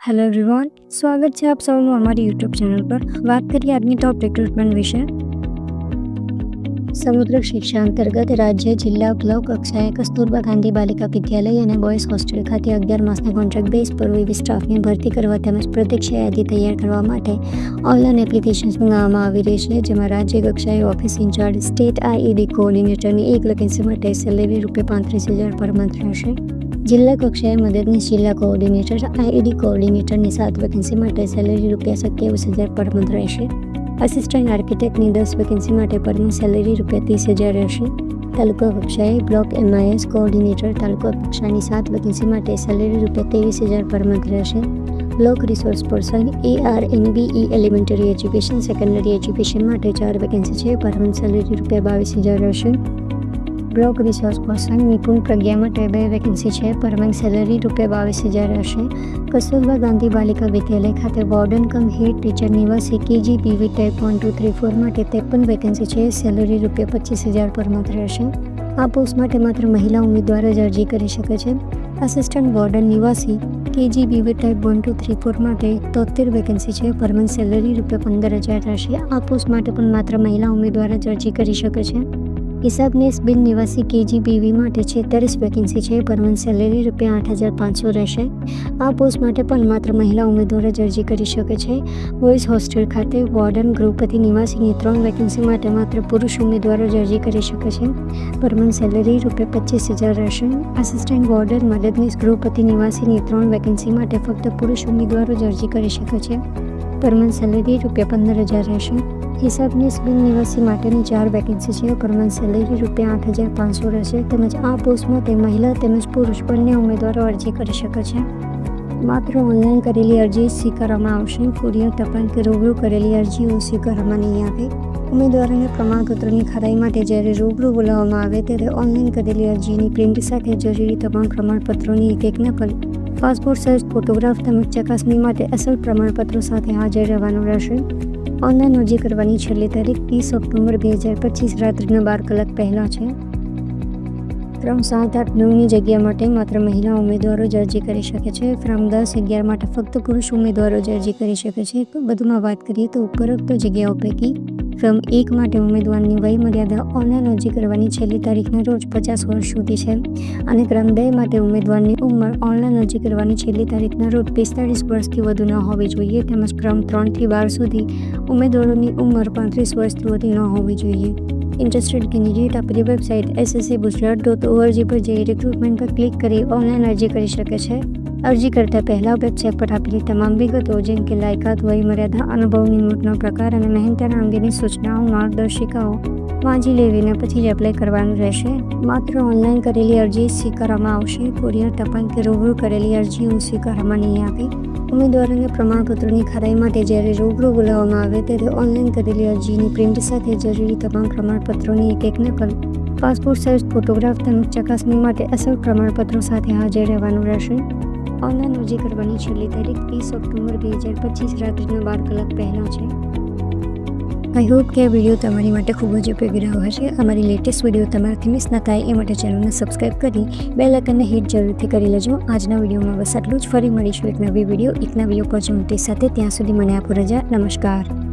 Hello everyone સ્વાગત છે આપ સૌનું અમારી યુટ્યુબ ચેનલ પર વાત કરીએ આજની ટોપ રિક્રુટમેન્ટ વિશે સમુદ્ર શિક્ષા અંતર્ગત રાજ્ય જિલ્લા બ્લોક કક્ષાએ કસ્તુરબા ગાંધી બાલિકા વિદ્યાલય અને બોયઝ હોસ્ટેલ ખાતે અગિયાર માસના કોન્ટ્રાક્ટ બેઝ પર વિવિધ સ્ટાફની ભરતી કરવા તેમજ પ્રતીક્ષા યાદી તૈયાર કરવા માટે ઓનલાઈન એપ્લિકેશન્સ મંગાવવામાં આવી રહી છે જેમાં રાજ્ય કક્ષાએ ઓફિસ ઇન્ચાર્જ સ્ટેટ આઈઈડી કોઓર્ડિનેટરની એક વેકેન્સી માટે સેલેરી રૂપિયા પાંત્રીસ હજાર પર મંથ રહેશે જિલ્લા કક્ષાએ મદદનીશ જિલ્લા કોઓર્ડિનેટર આઈઈડી કોઓર્ડિનેટરની સાત વેકેન્સી માટે સેલેરી રૂપિયા સત્યાવીસ હજાર પર રહેશે. આસિસ્ટન્ટ આર્કિટેક્ટની દસ વેકેન્સી માટે પર મંથ સેલેરી રૂપિયા ત્રીસ હજાર રહેશે. તાલુકા કક્ષાએ બ્લોક એમઆઈએસ કોઓર્ડિનેટર તાલુકા કક્ષાની સાત વેકેન્સી માટે સેલેરી રૂપિયા ત્રેવીસ હજાર પર રહેશે. બ્લોક રિસોર્સ પર્સન એ R NBE elementary education secondary education માટે ચાર વેકેન્સી છે. પર મંથ સેલેરી રૂપિયા બાવીસ હજાર રહેશે. Block resource person Nipun Pragya માટે બે વેકેન્સી છે. પરમંગ સેલરી રૂપિયા બાવીસ હજાર રહેશે. કસ્તુરબા ગાંધી બાલિકા વિદ્યાલય ખાતે વોર્ડન કમ હેડ ટીચર નિવાસી KG PV type one two three four માટે ત્રેપન વેકેન્સી છે. સેલરી રૂપિયા પચીસ હજાર પર મંથ રહેશે. આ પોસ્ટ માટે માત્ર મહિલા ઉમેદવાર જ અરજી કરી શકે છે. આસિસ્ટન્ટ વોર્ડન નિવાસી KG BV type one two three four માટે તોતેર વેકેન્સી છે. પરમંગ સેલરી રૂપિયા પંદર હજાર રહેશે. આ પોસ્ટ માટે પણ માત્ર મહિલા ઉમેદવાર જ અરજી કરી શકે છે. હિસાબનીસ બિન નિવાસી કેજીબીવી માટે છેતાલીસ વેકેન્સી છે. પરમન સેલેરી રૂપિયા આઠ હજાર પાંચસો રહેશે. આ પોસ્ટ માટે પણ માત્ર મહિલા ઉમેદવારો જ અરજી કરી શકે છે. બોયઝ હોસ્ટેલ ખાતે વોર્ડન ગૃહપતિ નિવાસીની ત્રણ વેકેન્સી માટે માત્ર પુરુષ ઉમેદવારો જ અરજી કરી શકે છે. પરમન સેલેરી રૂપિયા પચીસ હજાર રહેશે. આસિસ્ટન્ટ વોર્ડન મદદનીશ ગૃહપતિ નિવાસીની ત્રણ વેકેન્સી માટે ફક્ત પુરુષ ઉમેદવારો જ અરજી કરી શકે છે. પરમન સેલેરી રૂપિયા પંદર હજાર રહેશે. હિસાબનીસ બિન નિવાસી માટેની ચાર વેકેન્સી છે. પરમન સેલેરી રૂપિયા આઠ હજાર પાંચસો રહેશે. તેમજ આ પોસ્ટ માટે મહિલા તેમજ પુરુષ બંને ઉમેદવારો અરજી કરી શકે છે. માત્ર ઓનલાઈન કરેલી અરજી સ્વીકારવામાં આવશે. કુરિયર ટપાલ કે રૂબરૂ કરેલી અરજીઓ સ્વીકારવામાં નહીં આવે. ઉમેદવારોને પ્રમાણપત્રોની ખરાઈ માટે જ્યારે રૂબરૂ બોલાવવામાં આવે ત્યારે ઓનલાઈન કરેલી અરજીની પ્રિન્ટ સાથે જરૂરી તમામ પ્રમાણપત્રોની એક એક નકલ, પાસપોર્ટ સાઇઝ ફોટોગ્રાફ તેમજ ચકાસણી માટે અસલ પ્રમાણપત્રો સાથે હાજર રહેવાનું રહેશે. ઓનલાઈન અરજી કરવાની છેલ્લી તારીખ ત્રીસ ઓક્ટોબર બે હજાર પચીસ રાત્રિના બાર કલાક પહેલાં છે. ફ્રોમ સાત આઠ નવની જગ્યા માટે માત્ર મહિલા ઉમેદવારો જ અરજી કરી શકે છે. ફ્રોમ દસ અગિયાર માટે ફક્ત પુરુષ ઉમેદવારો જ અરજી કરી શકે છે. બધુમાં વાત કરીએ તો ઉપરોક્ત જગ્યાઓ પૈકી ફ્રોમ એક માટે ઉમેદવારની વયમર્યાદા ઓનલાઈન અરજી કરવાની છેલ્લી તારીખના રોજ પચાસ વર્ષ સુધી છે. અને ક્રમ બે માટે ઉમેદવારની ઉંમર ઓનલાઈન અરજી કરવાની છેલ્લી તારીખના રોજ પિસ્તાળીસ વર્ષથી વધુ ન હોવી જોઈએ તેમજ ક્રમ ત્રણથી બાર સુધી ઉમેદવારોની ઉંમર પાંત્રીસ વર્ષથી વધુ ન હોવી જોઈએ. ઇન્ટરેસ્ટેડ કેન્ડિડેટ આપેલી website SSC Gujarat dot ORG પર જઈ રિક્રુટમેન્ટ પર ક્લિક કરી ઓનલાઈન અરજી કરી શકે છે. અરજી કરતા પહેલાં વેબસાઇટ પર આપેલી તમામ વિગતો, જેમ કે લાયકાત વય મર્યાદા અનુભવ નિમણૂકનો પ્રકાર અને મહેનતાના અંગેની સૂચનાઓ, માર્ગદર્શિકાઓ વાંચી લેવીને પછી જ એપ્લાય કરવાનું રહેશે. માત્ર ઓનલાઈન કરેલી અરજી સ્વીકારવામાં આવશે. કુરિયર ટપાલ કે રૂબરૂ કરેલી અરજીઓ સ્વીકારવામાં નહીં આવે ઉમેદવારોને પ્રમાણપત્રોની ખરાઈ માટે જ્યારે રૂબરૂ બોલાવવામાં આવે ત્યારે ઓનલાઈન કરેલી અરજીની પ્રિન્ટ સાથે જરૂરી તમામ પ્રમાણપત્રોની એક એક નકલ પાસપોર્ટ સાઇઝ ફોટોગ્રાફ તેમજ ચકાસણી માટે અસલ પ્રમાણપત્રો સાથે હાજર રહેવાનું રહેશે. ઓનલાઈન અરજી કરવાની છેલ્લી તારીખ ત્રીસ ઓક્ટોબર બે હજાર પચીસ રાત્રિના બાર કલાક પહેલાં છે. આઈ હોપ કે આ વીડિયો તમારી માટે ખૂબ જ ઉપયોગી રહ્યો હશે. અમારી લેટેસ્ટ વીડિયો તમારાથી મિસ ન થાય એ માટે ચેનલને સબસ્ક્રાઈબ કરી બે લાઇકનને હિટ જરૂરથી કરી લેજો. આજના વિડીયોમાં બસ આટલું જ. ફરી મળીશું એક નવી વીડિયો એક નવી ઓપોર્ચ્યુનિટી સાથે. ત્યાં સુધી મને આપો રજા. નમસ્કાર.